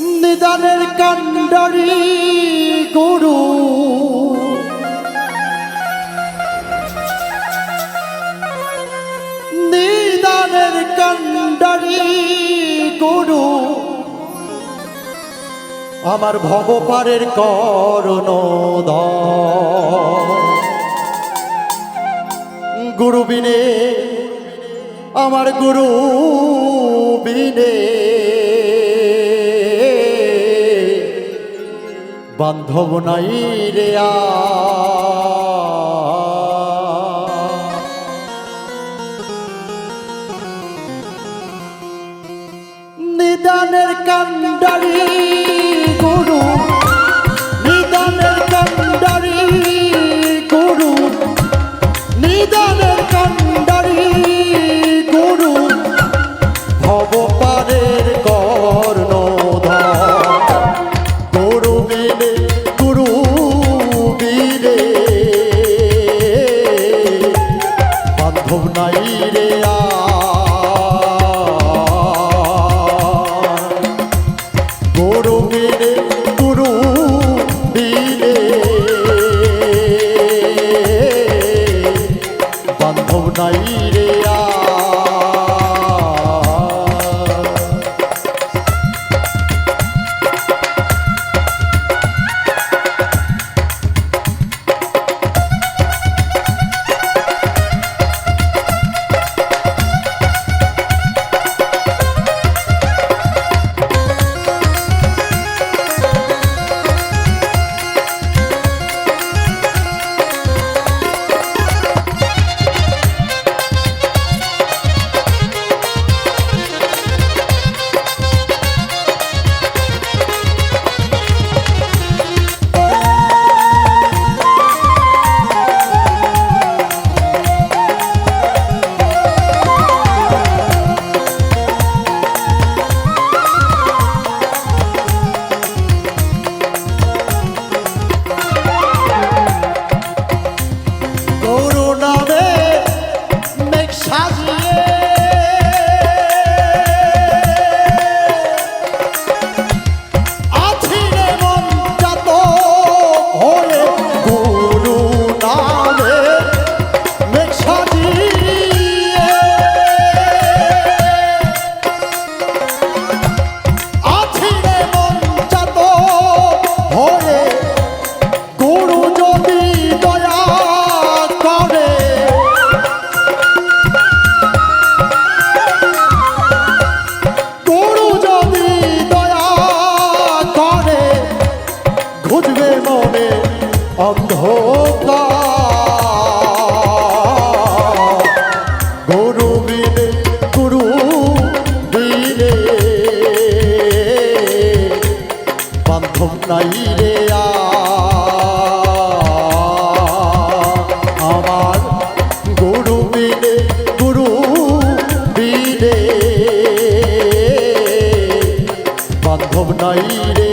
নিদানের কাণ্ডারি গুরু। নিদানের কাণ্ডারি গুরু। আমার ভবপারের করণ গুরু বিনে আমার গুরু বিনে বান্ধব নাই রে নিদানের কান্ডারি গুরু বান্ধব নাই রে আ নাই রে আমার গুরু বিনে গুরু বিনে বান্ধব নাই রে।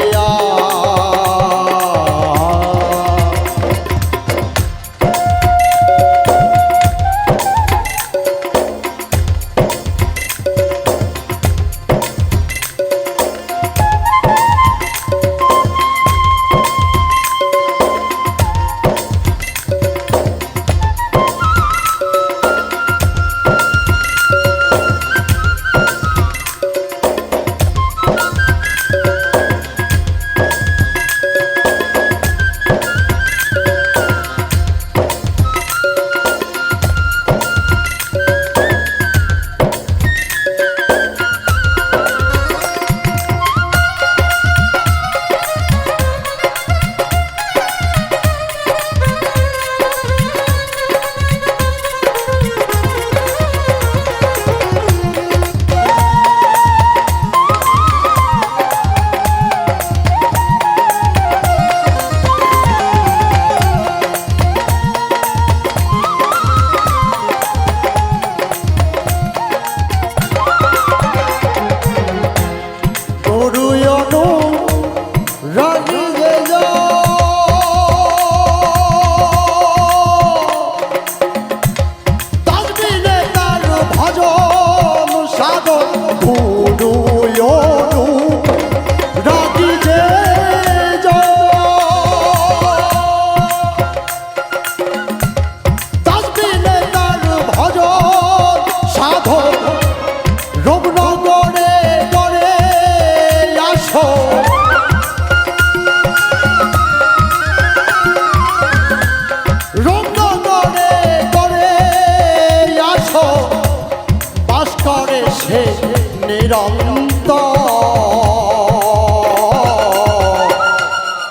Boom.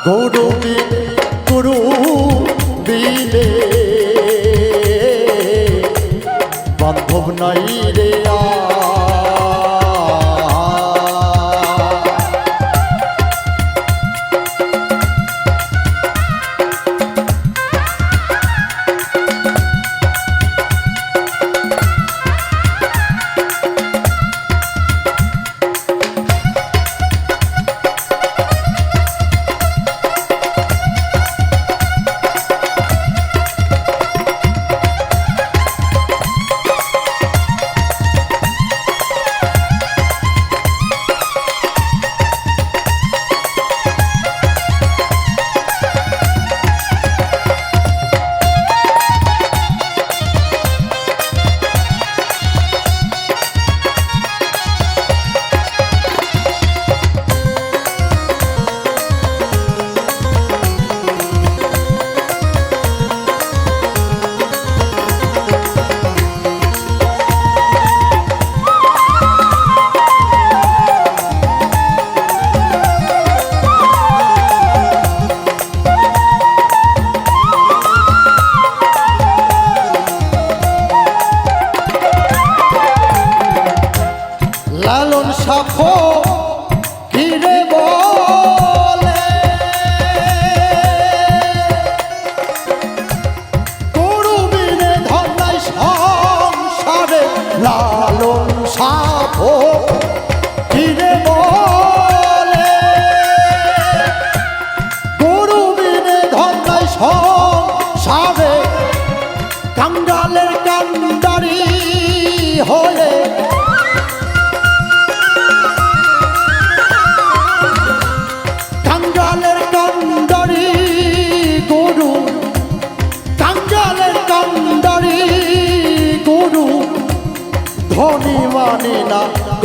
গুরুবি গুরু বিলে বান্ধব নাই রে আর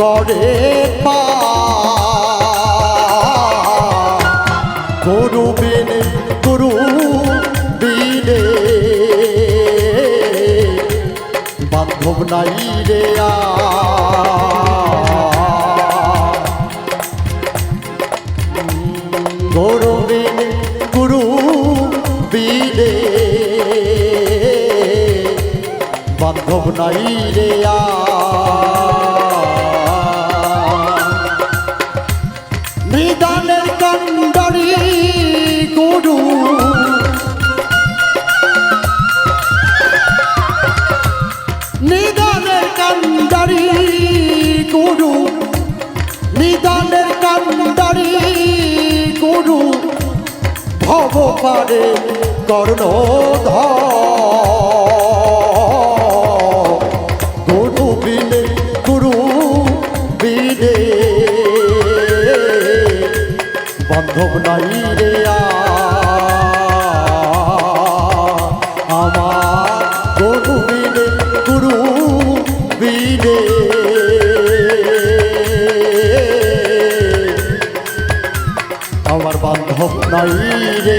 করে পা। বিনে গরু বিনে বান্ধব নাই রে গরু গুরু বিনে বান্ধব নাই রে নিদানের নিদানের কান্ডারি গুরু কর্ণ গুরু বিনে গুরু বিনে বান্ধব নাই রে বান্ধব নাই রে